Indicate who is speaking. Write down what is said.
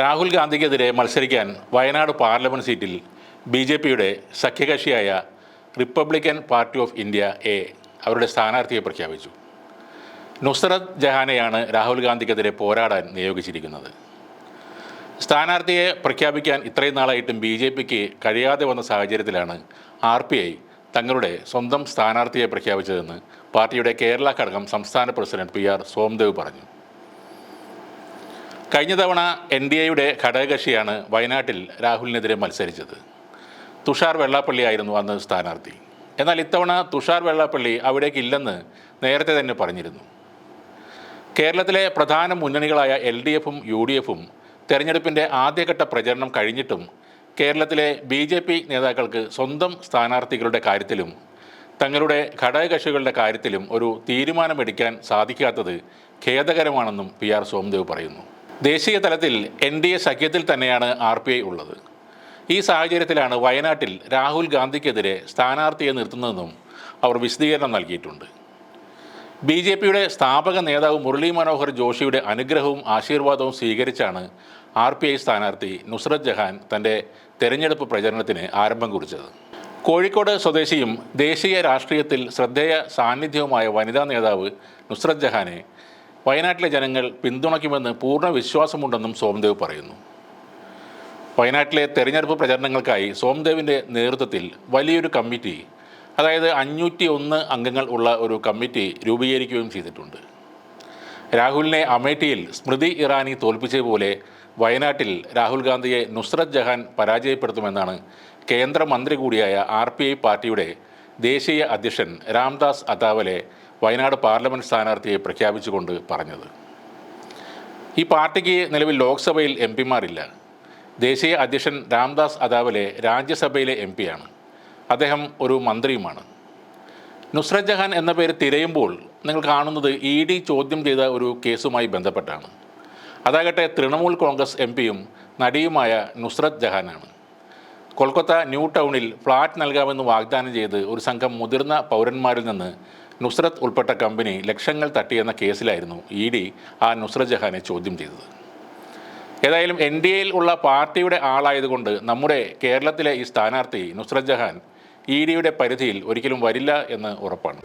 Speaker 1: രാഹുൽ ഗാന്ധിക്കെതിരെ മത്സരിക്കാൻ വയനാട് പാർലമെന്റ് സീറ്റിൽ ബി ജെ പിയുടെ സഖ്യകക്ഷിയായ republican party of India A അവരുടെ സ്ഥാനാർത്ഥിയെ പ്രഖ്യാപിച്ചു. നുസ്രത് ജഹാനെയാണ് രാഹുൽ ഗാന്ധിക്കെതിരെ പോരാടാൻ നിയോഗിച്ചിരിക്കുന്നത്. സ്ഥാനാർത്ഥിയെ പ്രഖ്യാപിക്കാൻ ഇത്രയും നാളായിട്ടും ബി ജെ പിക്ക് കഴിയാതെ വന്ന സാഹചര്യത്തിലാണ് ആർ പി ഐ തങ്ങളുടെ സ്വന്തം സ്ഥാനാർത്ഥിയെ പ്രഖ്യാപിച്ചതെന്ന് പാർട്ടിയുടെ കേരള ഘടകം സംസ്ഥാന പ്രസിഡന്റ് പി ആർ സോംദേവ് പറഞ്ഞു. കഴിഞ്ഞ തവണ എൻ ഡി എയുടെ ഘടകകക്ഷിയാണ് വയനാട്ടിൽ രാഹുലിനെതിരെ മത്സരിച്ചത്. തുഷാർ വെള്ളാപ്പള്ളിയായിരുന്നു അന്ന് സ്ഥാനാർത്ഥി. എന്നാൽ ഇത്തവണ തുഷാർ വെള്ളാപ്പള്ളി അവിടേക്ക് ഇല്ലെന്ന് നേരത്തെ തന്നെ പറഞ്ഞിരുന്നു. കേരളത്തിലെ പ്രധാന മുന്നണികളായ എൽ ഡി എഫും യു ഡി എഫും തെരഞ്ഞെടുപ്പിന്റെ ആദ്യഘട്ട പ്രചരണം കഴിഞ്ഞിട്ടും കേരളത്തിലെ ബി ജെ പി നേതാക്കൾക്ക് സ്വന്തം സ്ഥാനാർത്ഥികളുടെ കാര്യത്തിലും തങ്ങളുടെ ഘടകകക്ഷികളുടെ കാര്യത്തിലും ഒരു തീരുമാനമെടുക്കാൻ സാധിക്കാത്തത് ഖേദകരമാണെന്നും പി ആർ സോംദേവ് പറയുന്നു. ദേശീയ തലത്തിൽ എൻ ഡി എ സഖ്യത്തിൽ തന്നെയാണ് ആർ പി ഐ ഉള്ളത്. ഈ സാഹചര്യത്തിലാണ് വയനാട്ടിൽ രാഹുൽ ഗാന്ധിക്കെതിരെ സ്ഥാനാർത്ഥിയെ നിർത്തുന്നതെന്നും അവർ വിശദീകരണം നൽകിയിട്ടുണ്ട്. ബി ജെ പിയുടെ സ്ഥാപക നേതാവ് മുരളി മനോഹർ ജോഷിയുടെ അനുഗ്രഹവും ആശീർവാദവും സ്വീകരിച്ചാണ് ആർ പി ഐ സ്ഥാനാർത്ഥി നുസ്രത് ജഹാൻ തന്റെ തെരഞ്ഞെടുപ്പ് പ്രചരണത്തിന് ആരംഭം കുറിച്ചത്. കോഴിക്കോട് സ്വദേശിയും ദേശീയ രാഷ്ട്രീയത്തിൽ ശ്രദ്ധേയ സാന്നിധ്യവുമായ വനിതാ നേതാവ് നുസ്രത് ജഹാനെ വയനാട്ടിലെ ജനങ്ങൾ പിന്തുണയ്ക്കുമെന്ന് പൂർണ വിശ്വാസമുണ്ടെന്നും സോംദേവ് പറയുന്നു. വയനാട്ടിലെ തെരഞ്ഞെടുപ്പ് പ്രചരണങ്ങൾക്കായി സോംദേവിന്റെ നേതൃത്വത്തിൽ വലിയൊരു കമ്മിറ്റി അതായത് അഞ്ഞൂറ്റി ഒന്ന് അംഗങ്ങൾ ഉള്ള ഒരു കമ്മിറ്റി രൂപീകരിക്കുകയും ചെയ്തിട്ടുണ്ട്. രാഹുലിനെ അമേഠിയിൽ സ്മൃതി ഇറാനി തോൽപ്പിച്ചതുപോലെ വയനാട്ടിൽ രാഹുൽ ഗാന്ധിയെ നുസ്രത് ജഹാൻ പരാജയപ്പെടുത്തുമെന്നാണ് കേന്ദ്രമന്ത്രി കൂടിയായ ആർ പാർട്ടിയുടെ ദേശീയ അധ്യക്ഷൻ രാംദാസ് അതാവലെ വയനാട് പാർലമെന്റ് സ്ഥാനാർത്ഥിയെ പ്രഖ്യാപിച്ചുകൊണ്ട് പറഞ്ഞത്. ഈ പാർട്ടിക്ക് നിലവിൽ ലോക്സഭയിൽ എം പിമാരില്ല. ദേശീയ അധ്യക്ഷൻ രാംദാസ് അതാവലെ രാജ്യസഭയിലെ എം പിയാണ്. അദ്ദേഹം ഒരു മന്ത്രിയുമാണ്. നുസ്രത് ജഹാൻ എന്ന പേര് തിരയുമ്പോൾ നിങ്ങൾ കാണുന്നത് ഇ ഡി ചോദ്യം ചെയ്ത ഒരു കേസുമായി ബന്ധപ്പെട്ടാണ്. അതാകട്ടെ തൃണമൂൽ കോൺഗ്രസ് എം പിയും നടിയുമായ നുസ്രത് ജഹാനാണ്. കൊൽക്കത്ത ന്യൂ ടൗണിൽ ഫ്ളാറ്റ് നൽകാമെന്ന് വാഗ്ദാനം ചെയ്ത് ഒരു സംഘം മുതിർന്ന പൗരന്മാരിൽ നിന്ന് നുസ്രത്ത് ഉൾപ്പെട്ട കമ്പനി ലക്ഷങ്ങൾ തട്ടിയെന്ന കേസിലായിരുന്നു ഇ ഡി ആ നുസ്രത് ജഹാനെ ചോദ്യം ചെയ്തത്. ഏതായാലും എൻ ഡി എയിൽ ഉള്ള പാർട്ടിയുടെ ആളായതുകൊണ്ട് നമ്മുടെ കേരളത്തിലെ ഈ സ്ഥാനാർത്ഥി നുസ്രത് ജഹാൻ ഇ ഡിയുടെ പരിധിയിൽ ഒരിക്കലും വരില്ല എന്ന് ഉറപ്പാണ്.